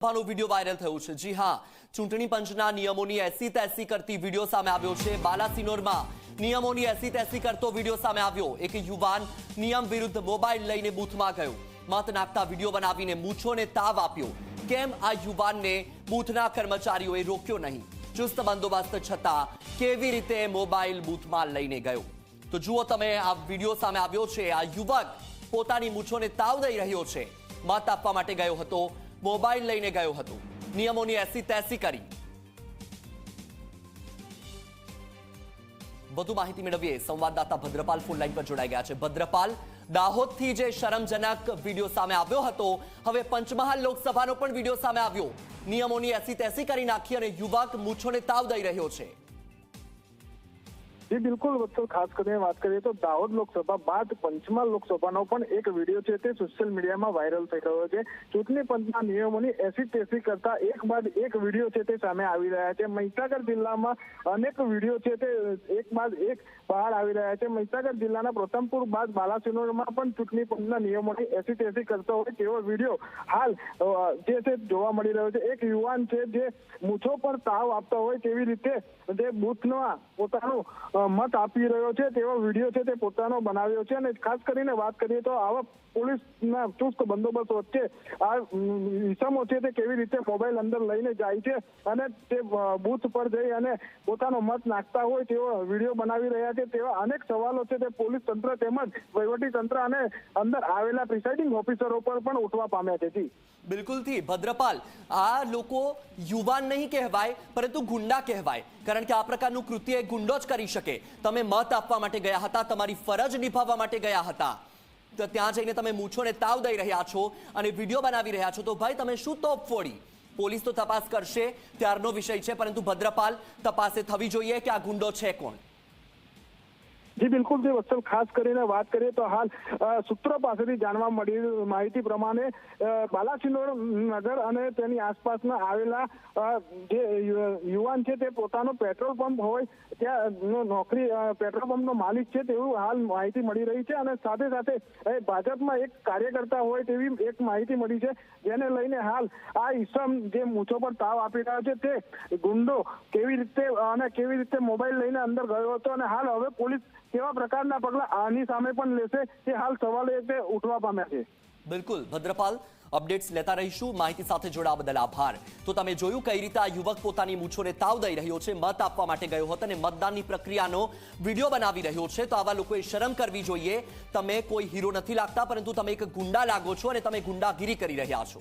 નો video viral થયો છે. જી હા, ચૂંટણી પંચના નિયમોની એસી તેસી કરતી વીડિયો સામે આવ્યો છે. બાલાસિનોરમાં નિયમોની એસી તેસી કરતો વીડિયો સામે આવ્યો. એક યુવાન નિયમ વિરુદ્ધ મોબાઈલ લઈને બૂથમાં ગયો. મત નાખતા વીડિયો બનાવીને મૂછોને તાવ આપ્યો. કેમ આ યુવાનને બૂથના કર્મચારીઓએ રોક્યો નહીં? ચુસ્ત બંદોબસ્ત છતાં કેવી રીતે મોબાઈલ બૂથમાં લઈને ગયો? તો જુઓ તમે આ વીડિયો સામે આવ્યો છે. આ યુવક પોતાની મૂછોને તાવ દઈ રહ્યો છે. મત આપવા માટે ગયો હતો. મોબાઈલ લઈને ગયો હતો. નિયમોની એસી તેસી કરી. વધુ માહિતી મેળવીએ. સંવાદદાતા ભદ્રપાલ ફોન લાઈન પર જોડાઈ ગયા છે. ભદ્રપાલ, દાહોદથી જે શરમજનક વીડિયો સામે આવ્યો હતો, હવે પંચમહાલ લોકસભાનો પણ વીડિયો સામે આવ્યો. નિયમોની એસી તેસી કરી નાખી અને યુવક મૂછોને તાવ દઈ રહ્યો છે. જી, બિલકુલ, વત્સલ, ખાસ કરીને વાત કરીએ તો દાહોદ લોકસભા, બાદ પંચમહાલ લોકસભાનો પણ એક વીડિયો છે તે સોશિયલ મીડિયામાં વાયરલ થઈ રહ્યો છે. ચૂંટણી પંચના નિયમોની એસી તેસી કરતા એક બાદ એક વીડિયો છે તે સામે આવી રહ્યા છે. મહીસાગર જિલ્લામાં અનેક વીડિયો છે તે એક બાદ એક બહાર આવી રહ્યા છે. મહીસાગર જિલ્લાના પ્રથમપુર બાદ બાલાસિનોરમાં પણ ચૂંટણી પંચના નિયમોની એસી તેસી કરતો હોય તેવો વીડિયો હાલ જે છે જોવા મળી રહ્યો છે. એક યુવાન છે જે મૂછો પર તાવ આપતો હોય તેવી રીતે જે બુથના પોતાનું મત આપી રહ્યો છે, તેવો વીડિયો છે તે પોતાનો બનાવ્યો છે અને ખાસ કરીને વાત કરીએ તો આવા પોલીસના ચુસ્ત બંદોબસ્ત વચ્ચે આ ઇસમો છે તે કેવી રીતે મોબાઈલ અંદર લઈને જાય છે અને તે બૂથ પર જઈ અને પોતાનો મત નાખતા હોય તેવો વીડિયો બનાવી રહ્યા છે, તેવા અનેક સવાલો છે તે પોલીસ તંત્ર તેમજ વહીવટી તંત્ર અને અંદર આવેલા પ્રિસાઇડિંગ ઓફિસરો પર પણ ઉઠવા પામ્યા છે બિલકુલથી ભદ્રપાલ, આ લોકો યુવાન નહીં કહેવાય, પરંતુ ગુંડા કહેવાય, કારણ કે આ પ્રકારનું કૃત્ય ગુંડો જ કરી શકે તમે મત આપવા માટે ગયા હતા, તમારી ફરજ નિભાવવા માટે ગયા હતા. તો ત્યાં જઈને તમે મૂછોને તાવ દઈ રહ્યા છો અને વીડિયો બનાવી રહ્યા છો. તો ભાઈ, તમે શું તોપ ફોડી? પોલીસ તો તપાસ કરશે, ત્યારનો વિષય છે, પરંતુ ભદ્રપાલ તપાસે થવી જોઈએ કે આ ગુંડો છે કોણ? જી, બિલકુલ. જે વત્સલ ખાસ કરીને વાત કરીએ તો હાલ સૂત્રો પાસેથી જાણવા મળી માહિતી પ્રમાણે બાલાસિનોર નગર અને તેની આસપાસના આવેલા જે યુવાન છે તે પોતાનો પેટ્રોલ પંપ હોય ત્યાં નોકરી પેટ્રોલ પંપનો માલિક છે તેવું હાલ માહિતી મળી રહી છે અને સાથે સાથે ભાજપમાં એક કાર્યકર્તા હોય તેવી એક માહિતી મળી છે, જેને લઈને હાલ આ ઈસમ જે મૂછો પર તાવ આપી રહ્યો છે તે ગુંડો કેવી રીતે, અને કેવી રીતે મોબાઈલ લઈને અંદર ગયો હતો અને હાલ હવે પોલીસ કેવા પ્રકારના પગલા આની સામે પણ લેશે તે હાલ સવાલ એ ઉઠવા પામ્યા છે. બિલકુલ. ભદ્રપાલ, અપડેટ્સ લેતા રહીશું. માહિતી સાથે જોડાવા બદલ આભાર. તો તમે જોયું કઈ રીતે આ યુવક પોતાની મૂછોને તાવ દઈ રહ્યો છે, મત આપવા માટે ગયો હતો અને મતદાનની પ્રક્રિયાનો વીડિયો બનાવી રહ્યો છે. તો આવા લોકોએ શરમ કરવી જોઈએ. તમે કોઈ હીરો નથી લાગતા, પરંતુ તમે એક ગુંડા લાગો છો અને તમે ગુંડાગીરી કરી રહ્યા છો.